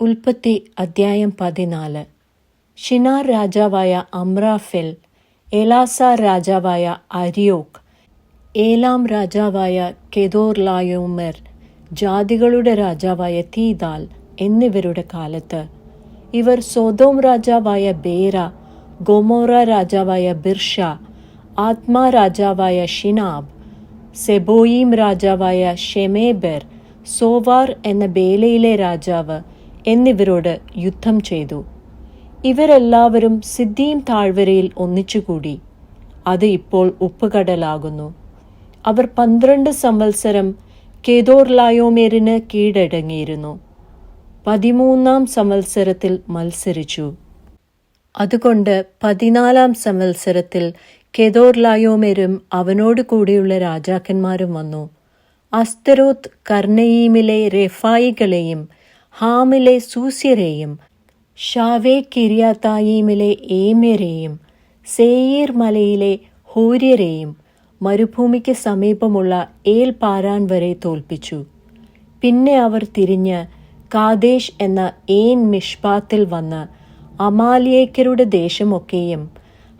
ഉൽപ്പത്തി അദ്ധ്യായം പതിനാല്. ഷിനാർ രാജാവായ അമ്രാഫെൽ എലാസാർ രാജാവായ അരിയോക് ഏലാം രാജാവായ കെദോർലായോമെർ ജാതികളുടെ രാജാവായ തീദാൽ എന്നിവരുടെ കാലത്ത്. ഇവർ സോതോം രാജാവായ ബേര ഗോമോറ രാജാവായ ബിർഷ ആത്മാ രാജാവായ ഷിനാബ് സെബോയിം രാജാവായ ഷെമേബർ സോവാർ എന്ന ബേലയിലെ രാജാവ് എന്നിവരോട് യുദ്ധം ചെയ്തു. ഇവരെല്ലാവരും സിദ്ധിയും താഴ്വരയിൽ ഒന്നിച്ചുകൂടി. അത് ഇപ്പോൾ ഉപ്പുകടലാകുന്നു. അവർ പന്ത്രണ്ട് സംവത്സരം കേദോർലായോമേരിന് കീഴടങ്ങിയിരുന്നു. പതിമൂന്നാം സംവത്സരത്തിൽ മത്സരിച്ചു. അതുകൊണ്ട് പതിനാലാം സംവത്സരത്തിൽ കെദോർലായോമെരും അവനോട് കൂടിയുള്ള രാജാക്കന്മാരും വന്നു. അസ്തരോത് കർണയീമിലെ റെഫായികളെയും ഹാമിലെ സൂസ്യരെയും ഷാവേ കിരിയാത്തായീമിലെ ഏമ്യരെയും സേയീർ മലയിലെ ഹൂര്യരെയും മരുഭൂമിക്ക് സമീപമുള്ള ഏൽ പാരാൻ വരെ തോൽപ്പിച്ചു. പിന്നെ അവർ തിരിഞ്ഞ് കാദേശ് എന്ന ഏൻ മിഷ്പാത്തിൽ വന്ന് അമാലിയേക്കരുടെ ദേശമൊക്കെയും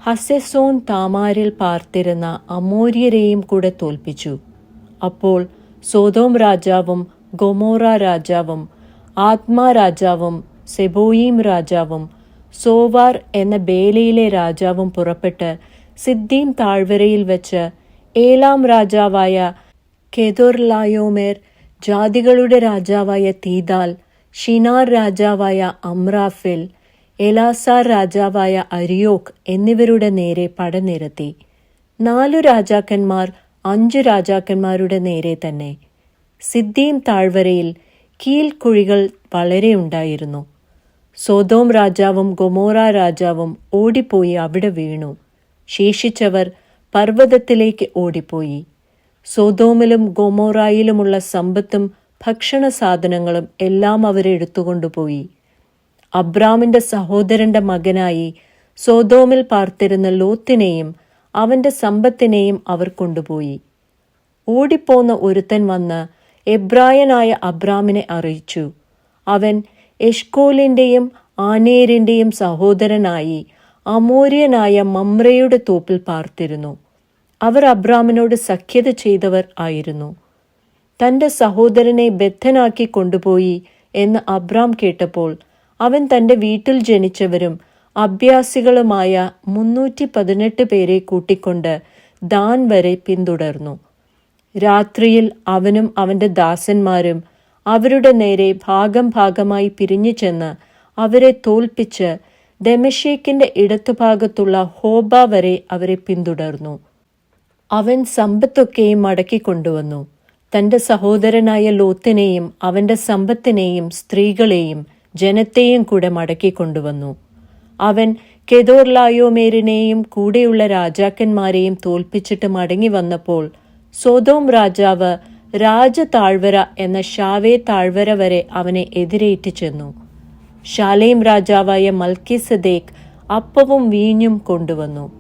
ഹസെസോൻ താമാരിൽ പാർത്തിരുന്ന അമോര്യരെയും കൂടെ തോൽപ്പിച്ചു. അപ്പോൾ സോതോം രാജാവും ഗൊമോറ രാജാവും ആത്മാ രാജാവും സെബോയീം രാജാവും സോവാർ എന്ന ബേലയിലെ രാജാവും പുറപ്പെട്ട് സിദ്ദീം താഴ്വരയിൽ വെച്ച് ഏലാം രാജാവായ കെദോർലായോമേർ ജാതികളുടെ രാജാവായ തീദാൽ ഷിനാർ രാജാവായ അമ്രാഫിൽ എലാസാർ രാജാവായ അരിയോക് എന്നിവരുടെ നേരെ പടനിരത്തി. നാലു രാജാക്കന്മാർ അഞ്ചു രാജാക്കന്മാരുടെ നേരെ തന്നെ. സിദ്ദീം താഴ്വരയിൽ കീൽക്കുഴികൾ വളരെ ഉണ്ടായിരുന്നു. സോതോം രാജാവും ഗൊമോറ രാജാവും ഓടിപ്പോയി അവിടെ വീണു. ശേഷിച്ചവർ പർവതത്തിലേക്ക് ഓടിപ്പോയി. സോതോമിലും ഗൊമോറായിലുമുള്ള സമ്പത്തും ഭക്ഷണ സാധനങ്ങളും എല്ലാം അവരെടുത്തുകൊണ്ടുപോയി അബ്രാമിന്റെ സഹോദരന്റെ മകനായി സോതോമിൽ പാർത്തിരുന്ന ലോത്തിനെയും അവന്റെ സമ്പത്തിനെയും അവർ കൊണ്ടുപോയി. ഓടിപ്പോന്ന ഒരുത്തൻ വന്ന് എബ്രായനായ അബ്രാമിനെ അറിയിച്ചു. അവൻ എഷ്കോലിന്റെയും ആനേരിന്റെയും സഹോദരനായി അമോര്യനായ മമ്രയുടെ തോപ്പിൽ പാർത്തിരുന്നു. അവർ അബ്രാമിനോട് സഖ്യത ചെയ്തവർ ആയിരുന്നു. തന്റെ സഹോദരനെ ബദ്ധനാക്കി കൊണ്ടുപോയി എന്ന് അബ്രാം കേട്ടപ്പോൾ അവൻ തന്റെ വീട്ടിൽ ജനിച്ചവരും അഭ്യാസികളുമായ മുന്നൂറ്റി പതിനെട്ട് പേരെ കൂട്ടിക്കൊണ്ട് ദാൻ വരെ പിന്തുടർന്നു. രാത്രിയിൽ അവനും അവന്റെ ദാസന്മാരും അവരുടെ നേരെ ഭാഗം ഭാഗമായി പിരിഞ്ഞു ചെന്ന് അവരെ തോൽപ്പിച്ച് ദമഷേക്കിന്റെ ഇടത്തുഭാഗത്തുള്ള ഹോബ വരെ അവരെ പിന്തുടർന്നു. അവൻ സമ്പത്തൊക്കെയും മടക്കിക്കൊണ്ടുവന്നു തന്റെ സഹോദരനായ ലോത്തിനെയും അവന്റെ സമ്പത്തിനെയും സ്ത്രീകളെയും ജനത്തെയും കൂടെ മടക്കി മടക്കിക്കൊണ്ടുവന്നു അവൻ കെദോർലായോമേരിനെയും കൂടെയുള്ള രാജാക്കന്മാരെയും തോൽപ്പിച്ചിട്ട് മടങ്ങി വന്നപ്പോൾ സോതോം രാജാവ് രാജ താഴ്വര എന്ന ഷാവേ താഴ്വര വരെ അവനെ എതിരേറ്റ് ചെന്നു. ഷാലേം രാജാവായ മൽക്കിസദേക്ക് അപ്പവും വീഞ്ഞും കൊണ്ടുവന്നു.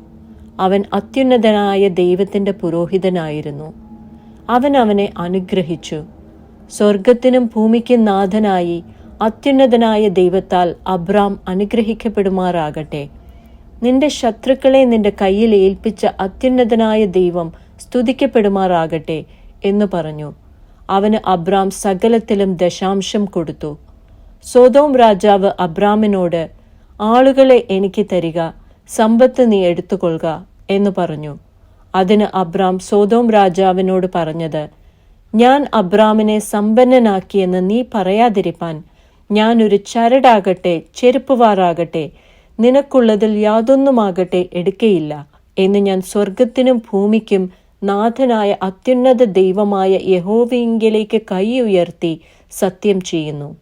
അവൻ അത്യുന്നതനായ ദൈവത്തിന്റെ പുരോഹിതനായിരുന്നു. അവൻ അവനെ അനുഗ്രഹിച്ചു. സ്വർഗത്തിനും ഭൂമിക്കും നാഥനായി അത്യുന്നതനായ ദൈവത്താൽ അബ്രാം അനുഗ്രഹിക്കപ്പെടുമാറാകട്ടെ. നിന്റെ ശത്രുക്കളെ നിന്റെ കയ്യിൽ ഏൽപ്പിച്ച അത്യുന്നതനായ ദൈവം സ്തുതിക്കപ്പെടുമാറാകട്ടെ എന്നു പറഞ്ഞു. അവന് അബ്രാം സകലത്തിലും ദശാംശം കൊടുത്തു. സോതോം രാജാവ് അബ്രാമിനോട് ആളുകളെ എനിക്ക് തരിക സമ്പത്ത് നീ എടുത്തുകൊള്ളുക എന്ന് പറഞ്ഞു. അതിന് അബ്രാം സോതോം രാജാവിനോട് പറഞ്ഞത് ഞാൻ അബ്രാമിനെ സമ്പന്നനാക്കിയെന്ന് നീ പറയാതിരിപ്പാൻ ഞാൻ ഒരു ചരടാകട്ടെ ചെരുപ്പുവാറാകട്ടെ നിനക്കുള്ളതിൽ യാതൊന്നുമാകട്ടെ എടുക്കയില്ല എന്ന് ഞാൻ സ്വർഗത്തിനും ഭൂമിക്കും നാഥനായ അത്യുന്നത ദൈവമായ യഹോവയിങ്കിലേക്ക് കൈ ഉയർത്തി സത്യം ചെയ്യുന്നു.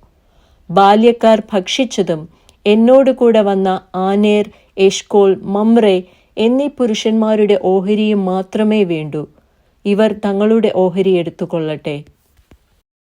ബാല്യക്കാർ ഭക്ഷിച്ചതും എന്നോട് കൂടെ വന്ന ആനേർ എഷ്കോൾ മമ്രെ എന്നീ പുരുഷന്മാരുടെ ഓഹരിയും മാത്രമേ വേണ്ടൂ. ഇവർ തങ്ങളുടെ ഓഹരി എടുത്തുകൊള്ളട്ടെ.